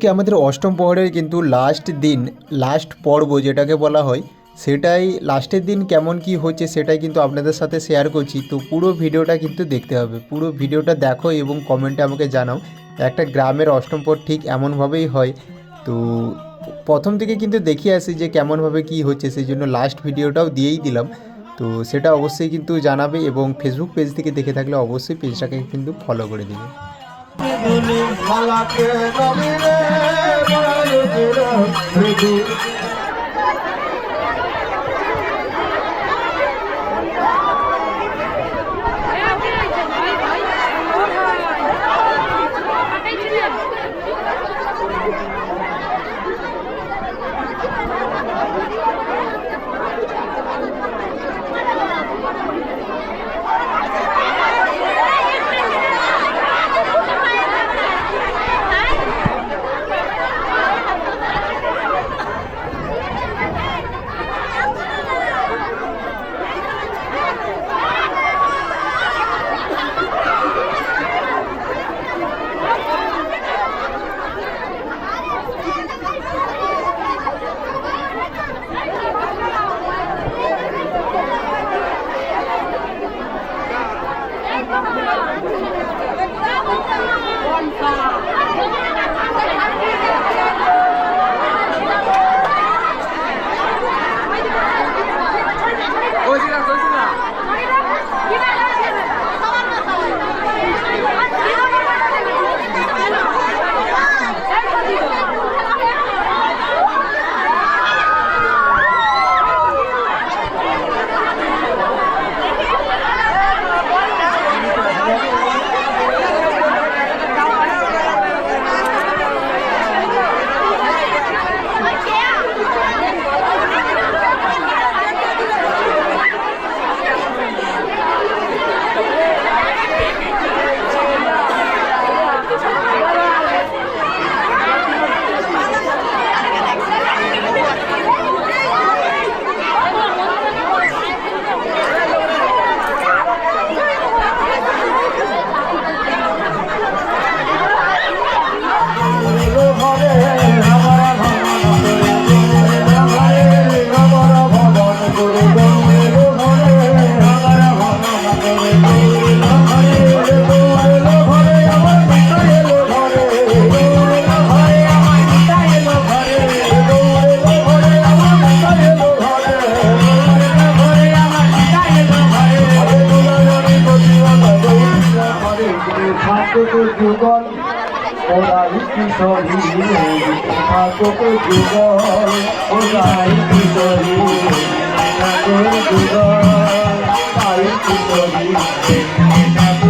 আজকে আমাদের অষ্টম প্রহরের কিন্তু লাস্ট দিন লাস্ট পর্ব যেটাকে বলা হয়, সেটাই লাস্টের দিন কেমন কি হচ্ছে সেটাই কিন্তু আপনাদের সাথে শেয়ার করছি। তো পুরো ভিডিওটা কিন্তু দেখতে হবে। পুরো ভিডিওটা দেখো এবং কমেন্টে আমাকে জানাও, একটা গ্রামের অষ্টম পর ঠিক এমনভাবেই হয়। তো প্রথম থেকে কিন্তু দেখিয়ে আসি যে কেমনভাবে কি হচ্ছে, সেই জন্য লাস্ট ভিডিওটাও দিয়েই দিলাম। তো সেটা অবশ্যই কিন্তু জানাবে এবং ফেসবুক পেজ থেকে দেখে থাকলে অবশ্যই পেজটাকে কিন্তু ফলো করে দিবে। মালাকে নবীরে মৃদু। ঠাকুর যুগল ওরাই কিশোরী ঠাকুর যুগল ওরাই কিশোরী ঠাকুর যুগল তাই কিশোরী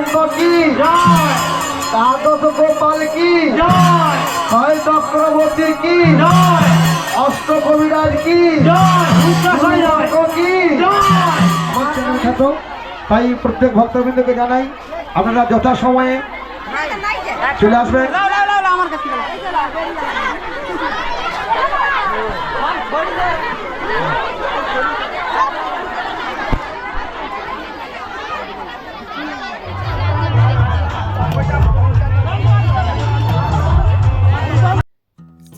মহান্ত কি দ্বাদশ গোপাল কি ছয় চক্রবর্তী কি অষ্ট কবিরাজ কি আমার তাই প্রত্যেক ভক্তবৃন্দকে জানাই আপনারা যথা সময়ে চলে আসবেন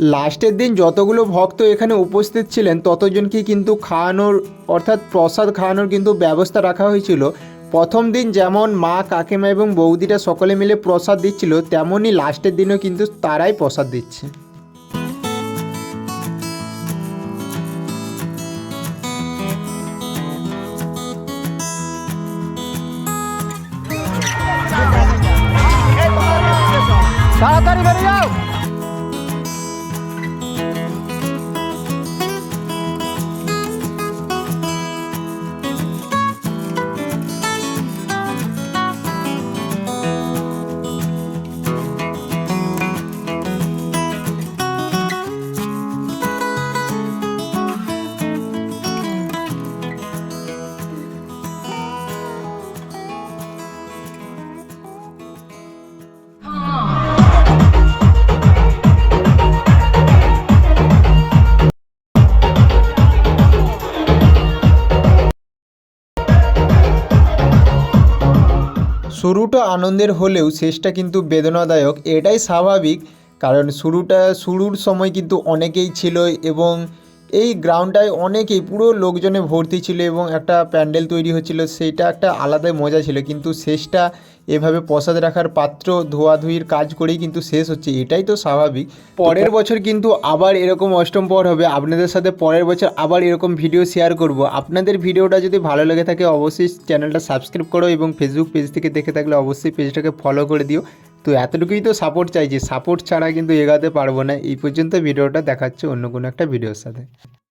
লাস্টের দিন যতগুলো ভক্ত এখানে উপস্থিত ছিলেন, ততজনকে কিন্তু খাওয়ানোর, অর্থাৎ প্রসাদ খাওয়ানোর কিন্তু ব্যবস্থা রাখা হয়েছিল। প্রথম দিন যেমন মা, কাকিমা এবং বৌদিরা সকলে মিলে প্রসাদ দিচ্ছিল তেমনই লাস্টের দিনও কিন্তু তারাই প্রসাদ দিচ্ছে। তাড়াতাড়ি যাও। শুরুটা আনন্দের হলেও শেষটা কিন্তু বেদনাদায়ক। এটাই স্বাভাবিক, কারণ শুরুটা, শুরুর সময় কিন্তু অনেকেই ছিল এবং এই গ্রাউন্ডটায় অনেকেই পুরো লোকজনে ভর্তি ছিল এবং একটা প্যান্ডেল তৈরি হচ্ছিল সেটা একটা আলাদাই মজা ছিল। কিন্তু শেষটা এভাবে প্রসাদ রাখার পাত্র ধোয়াধুয়ির কাজ করেই কিন্তু শেষ হচ্ছে এটাই তো স্বাভাবিক। পরের বছর কিন্তু আবার এরকম অষ্টম পর হবে আপনাদের সাথে পরের বছর আবার এরকম ভিডিও শেয়ার করব। আপনাদের ভিডিওটা যদি ভালো লেগে থাকে অবশ্যই চ্যানেলটা সাবস্ক্রাইব করো এবং ফেসবুক পেজ থেকে দেখে থাকলে অবশ্যই পেজটাকে ফলো করে দিও। তো এতটুকুই তো সাপোর্ট চাইছি। সাপোর্ট ছাড়া কিন্তু এগাতে পারব না। এই পর্যন্ত ভিডিওটা দেখাচ্ছে অন্য কোনো একটা ভিডিওর সাথে।